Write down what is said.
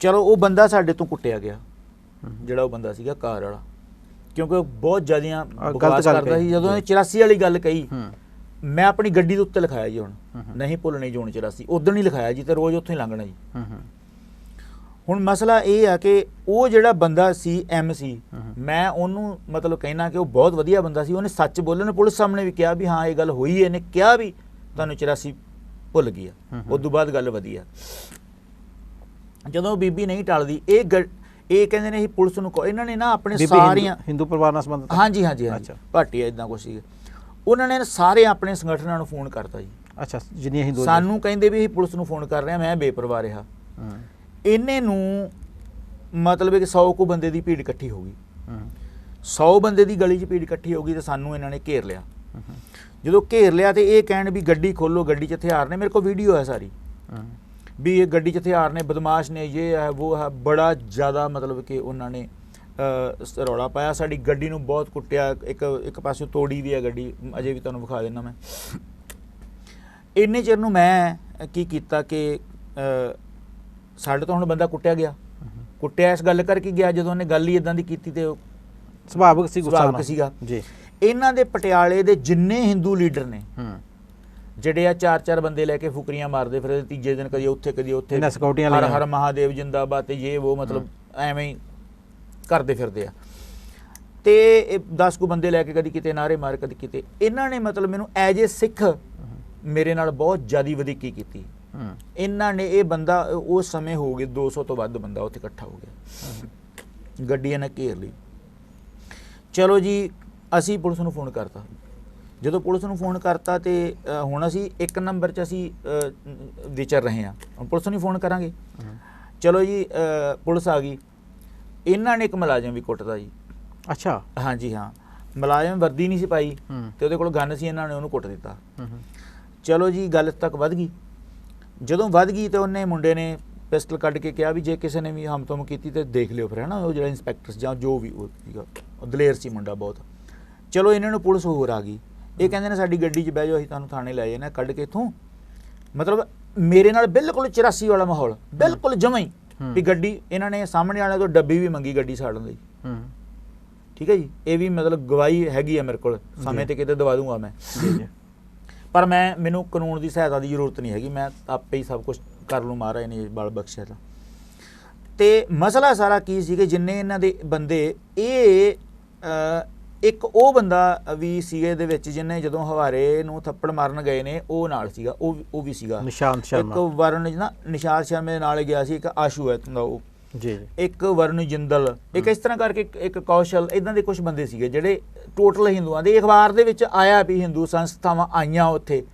ਚਲੋ ਉਹ ਬੰਦਾ ਸਾਡੇ ਤੋਂ ਕੁੱਟਿਆ ਗਿਆ। ਜਿਹੜਾ ਉਹ ਬੰਦਾ ਸੀਗਾ ਕਾਰ ਵਾਲਾ। ਕਿਉਂਕਿ ਉਹ ਬਹੁਤ ਜ਼ਿਆਦੀਆਂ ਗਲਤ ਬਕਵਾਸ ਕਰਦਾ ਸੀ। ਜਦੋਂ। ਇਹ 84 ਵਾਲੀ ਗੱਲ ਕਹੀ ਮੈਂ ਆਪਣੀ ਗੱਡੀ ਦੇ ਉੱਤੇ ਲਿਖਾਇਆ ਜੀ ਹੁਣ। ਨਹੀਂ ਭੁੱਲਣੀ ਜੂਨ 84 ਉਦੋਂ ਹੀ ਲਿਖਾਇਆ ਜੀ ਤੇ ਰੋਜ਼ ਉੱਥੋਂ ਹੀ ਲੰਘਣਾ ਜੀ। ਹੁਣ ਮਸਲਾ ਇਹ ਆ ਕਿ ਉਹ ਜਿਹੜਾ ਬੰਦਾ ਸੀ ਸੀ ਹੂੰ ਹੂੰ। ਮੈਂ ਉਹਨੂੰ ਮਤਲਬ ਕਹਿਣਾ ਕਿ ਉਹ ਬਹੁਤ ਵਧੀਆ ਬੰਦਾ ਸੀ। ਉਹਨੇ ਸੱਚ ਬੋਲਣ ਪੁਲਿਸ ਸਾਹਮਣੇ ਵੀ ਕਿਹਾ ਵੀ ਹਾਂ ਇਹ ਗੱਲ ਹੋਈ ਹੈ। ਇਹਨੇ ਕਿਹਾ ਵੀ ਤੁਹਾਨੂੰ 84 ਭੁੱਲ ਗਈ ਆ। ਹੂੰ ਹੂੰ। ਉਸ ਤੋਂ ਬਾਅਦ ਗੱਲ ਵਧੀਆ ਜਦੋਂ ਬੀਬੀ ਨਹੀਂ ਟਲਦੀ ਇਹ ਇਹ ਕਹਿੰਦੇ ਨੇ ਅਸੀਂ ਪੁਲਿਸ ਨੂੰ ਇਹਨਾਂ ਨੇ ਨਾ ਆਪਣੇ ਸਾਰੀਆਂ ਹਿੰਦੂ ਪਰਿਵਾਰ ਨਾਲ ਸੰਬੰਧਿਤ ਹਾਂਜੀ ਹਾਂਜੀ ਹਾਂਜੀ। ਭਾਟੀਆ ਇਦਾਂ ਕੁਛ ਸੀ ਉਹਨਾਂ ਨੇ ਸਾਰੇ ਆਪਣੇ ਸੰਗਠਨਾਂ ਨੂੰ ਫੋਨ ਕਰਤਾ ਜੀ। ਅੱਛਾ ਜਿੰਨੀਆਂ ਹਿੰਦੂ ਸਾਨੂੰ ਕਹਿੰਦੇ ਵੀ ਅਸੀਂ ਪੁਲਿਸ ਨੂੰ ਫੋਨ ਕਰ ਰਹੇ ਮੈਂ ਬੇਪਰਵਾਹ ਰਿਹਾ ਇਹਨੇ ਨੂੰ ਮਤਲਬ ਕਿ 100 ਕੋ ਬੰਦੇ ਦੀ ਭੀੜ ਇਕੱਠੀ ਹੋ ਗਈ। ਹੂੰ। 100 ਬੰਦੇ ਦੀ ਗਲੀ 'ਚ ਭੀੜ ਇਕੱਠੀ ਹੋ ਗਈ ਤੇ ਸਾਨੂੰ ਇਹਨਾਂ ਨੇ ਘੇਰ ਲਿਆ। ਜਦੋਂ ਘੇਰ ਲਿਆ ਤੇ ਇਹ ਕਹਿਣ ਵੀ ਗੱਡੀ ਖੋਲੋ ਗੱਡੀ 'ਚ ਹਥਿਆਰ ਨੇ ਮੇਰੇ ਕੋਲ ਵੀਡੀਓ ਹੈ ਸਾਰੀ। ਵੀ ਇਹ ਗੱਡੀ 'ਚ ਹਥਿਆਰ ਨੇ ਬਦਮਾਸ਼ ਨੇ ਇਹ ਹੈ ਉਹ ਹੈ ਬੜਾ ਜ਼ਿਆਦਾ ਮਤਲਬ ਕਿ ਉਹਨਾਂ ਨੇ ਰੌਲਾ ਪਾਇਆ ਸਾਡੀ ਗੱਡੀ ਨੂੰ ਬਹੁਤ ਕੁੱਟਿਆ ਇੱਕ ਇੱਕ ਪਾਸੇ ਤੋੜੀ ਵੀ ਹੈ ਗੱਡੀ ਅਜੇ ਵੀ ਤੁਹਾਨੂੰ ਵਿਖਾ ਦਿੰਦਾ ਮੈਂ ਇੰਨੇ ਚਿਰ ਨੂੰ ਮੈਂ ਕੀ ਕੀਤਾ ਕਿ ਸਾਡੇ ਤੋਂ ਹੁਣ ਬੰਦਾ ਕੁੱਟਿਆ ਗਿਆ। ਕੁੱਟਿਆ ਇਸ ਗੱਲ ਕਰਕੇ ਗਿਆ ਜਦੋਂ ਉਹਨੇ ਗੱਲ ਹੀ ਇਦਾਂ ਦੀ ਕੀਤੀ ਤੇ ਸੁਭਾਵਿਕ ਸੀ ਗੁੱਸਾ ਸੁਭਾਵਿਕ। ਸੀਗਾ। ਜੀ ਇਹਨਾਂ ਦੇ ਪਟਿਆਲੇ ਦੇ ਜਿੰਨੇ ਹਿੰਦੂ ਲੀਡਰ ਨੇ ਜਿਹੜੇ ਆ ਚਾਰ ਚਾਰ ਬੰਦੇ ਲੈ ਕੇ ਫੁਕਰੀਆਂ ਮਾਰਦੇ ਫਿਰ ਤੀਜੇ ਦਿਨ ਕਦੀ ਉੱਥੇ ਕਦੀ ਉੱਥੇ। ਇਹਨਾਂ ਸਿਕਿਉਰਟੀਆਂ ਹਰ। ਹਰ ਮਹਾਦੇਵ ਜਿੰਦਾਬਾਦ ਤੇ ਇਹ ਉਹ ਮਤਲਬ ਐਵੇਂ ਹੀ ਕਰਦੇ ਫਿਰਦੇ ਆ। ਤੇ ਇਹ 10 ਕੁ ਬੰਦੇ ਲੈ ਕੇ ਕਦੀ ਕਿਤੇ ਨਾਰੇ ਮਾਰ ਕਦੀ ਕਿਤੇ। ਇਹਨਾਂ ਨੇ ਮਤਲਬ ਮੈਨੂੰ ਐਜ ਏ ਸਿੱਖ ਮੇਰੇ ਨਾਲ ਬਹੁਤ ਜ਼ਿਆਦੀ ਵਧੀਕੀ ਕੀਤੀ। ਇਹਨਾਂ ਨੇ ਇਹ ਬੰਦਾ ਉਸ ਸਮੇਂ ਹੋ ਗਏ 200 ਤੋਂ ਵੱਧ ਬੰਦਾ ਉੱਥੇ ਇਕੱਠਾ ਹੋ ਗਿਆ। ਗੱਡੀਆਂ ਨੇ ਘੇਰ ਲਈ। ਚਲੋ ਜੀ ਅਸੀਂ ਪੁਲਿਸ ਨੂੰ ਫੋਨ ਕਰਤਾ। ਜਦੋਂ ਪੁਲਿਸ ਨੂੰ ਫੋਨ ਕਰਤਾ ਤੇ ਹੁਣ ਅਸੀਂ ਇੱਕ ਨੰਬਰ 'ਚ ਅਸੀਂ ਵਿਚਰ ਰਹੇ ਹਾਂ। ਹੁਣ ਪੁਲਿਸ ਨੂੰ ਹੀ ਫੋਨ ਕਰਾਂਗੇ। ਹੂੰ। ਚਲੋ ਜੀ ਪੁਲਿਸ ਆ ਗਈ। ਇਹਨਾਂ ਨੇ ਇੱਕ ਮੁਲਾਜ਼ਮ ਵੀ ਕੁੱਟਦਾ ਜੀ। ਅੱਛਾ। ਹਾਂਜੀ ਹਾਂ। ਮੁਲਾਜ਼ਮ ਵਰਦੀ ਨਹੀਂ ਸੀ ਪਾਈ ਹੂੰ। ਤੇ ਉਹਦੇ ਕੋਲ ਗਨ ਸੀ ਇਹਨਾਂ ਨੇ ਉਹਨੂੰ ਕੁੱਟ ਦਿੱਤਾ। ਹੂੰ ਹੂੰ। ਚਲੋ ਜੀ ਗੱਲ ਤੱਕ ਵੱਧ ਗਈ। ਜਦੋਂ ਵੱਧ ਗਈ ਤੇ ਉਹਨੇ ਮੁੰਡੇ ਨੇ ਪਿਸਟਲ ਕੱਢ ਕੇ ਕਿਹਾ ਵੀ ਜੇ ਕਿਸੇ ਨੇ ਵੀ ਹਮਤਮ ਕੀਤੀ ਤੇ ਦੇਖ ਲਿਓ ਫਿਰ ਹਨਾ ਉਹ ਜਿਹੜਾ ਇੰਸਪੈਕਟਰ ਜਾਂ ਜੋ ਵੀ ਉਹ ਦਲੇਰ ਸੀ ਮੁੰਡਾ ਬਹੁਤ। ਚਲੋ ਇਹਨਾਂ ਨੂੰ ਪੁਲਿਸ ਹੋਰ ਆ ਗਈ। ਇਹ ਕਹਿੰਦੇ ਨੇ ਸਾਡੀ ਗੱਡੀ 'ਚ ਬਹਿ ਜਾਓ ਅਸੀਂ ਤੁਹਾਨੂੰ ਥਾਣੇ ਲੈ ਜਾਣਾ ਕੱਢ ਕੇ ਇੱਥੋਂ। ਮਤਲਬ ਮੇਰੇ ਨਾਲ ਬਿਲਕੁਲ 84 ਵਾਲਾ ਮਾਹੌਲ ਬਿਲਕੁਲ ਜਮਾਂ ਹੀ ਹੂੰ। ਵੀ ਗੱਡੀ ਇਹਨਾਂ ਨੇ ਸਾਹਮਣੇ ਵਾਲਿਆਂ ਤੋਂ ਡੱਬੀ ਵੀ ਮੰਗੀ ਗੱਡੀ ਸਾੜਨ ਦੀ ਹੂੰ। ਠੀਕ ਹੈ ਜੀ? ਇਹ ਵੀ ਮਤਲਬ ਗਵਾਹੀ ਹੈਗੀ ਆ ਮੇਰੇ ਕੋਲ ਸਮੇਂ। ਤੇ ਕਿਤੇ ਦਵਾ ਦੂੰਗਾ ਮੈਂ। ਪਰ ਮੈਂ ਮੈਨੂੰ ਕਾਨੂੰਨ ਦੀ ਸਹਾਇਤਾ ਦੀ ਜ਼ਰੂਰਤ ਨਹੀਂ ਹੈਗੀ ਮੈਂ ਆਪੇ ਹੀ ਸਭ ਕੁਝ ਕਰ ਲੂ ਮਹਾਰਾਜ ਨੇ ਬਲ ਬਖਸ਼ਿਆ ਤਾਂ। ਤੇ ਮਸਲਾ ਸਾਰਾ ਕੀ ਸੀ ਕਿ ਜਿੰਨੇ ਇਹਨਾਂ ਦੇ ਬੰਦੇ ਇਹ ਇੱਕ ਉਹ ਬੰਦਾ ਵੀ ਸੀਗੇ ਦੇ ਵਿੱਚ ਜਿਹਨੇ ਜਦੋਂ ਹਵਾਰੇ ਨੂੰ ਥੱਪੜ ਮਾਰਨ ਗਏ ਨੇ ਉਹ ਨਾਲ ਸੀਗਾ ਉਹ ਉਹ ਵੀ ਸੀਗਾ। ਨਿਸ਼ਾਂਤ ਇੱਕ ਸ਼ਰਮਾ ਵਰਨ ਨਾ ਸ਼ਰਮੇ ਦੇ ਨਾਲ ਗਿਆ ਸੀ ਇੱਕ ਆਸ਼ੂ ਹੈ ਦਾ ਉਹ। ਜੀ। ਇੱਕ ਵਰਨ ਜਿੰਦਲ। ਇੱਕ ਇਸ ਤਰ੍ਹਾਂ ਕਰਕੇ ਇੱਕ- ਇੱਕ ਕੌਸ਼ਲ ਇਦਾਂ ਦੇ ਕੁਝ ਬੰਦੇ ਸੀਗੇ ਜਿਹੜੇ ਟੋਟਲ ਹਿੰਦੂਆਂ ਦੇ। ਅਖਬਾਰ ਦੇ ਵਿੱਚ ਆਇਆ ਵੀ ਹਿੰਦੂ ਸੰਸਥਾਵਾਂ ਆਈਆਂ ਉੱਥੇ।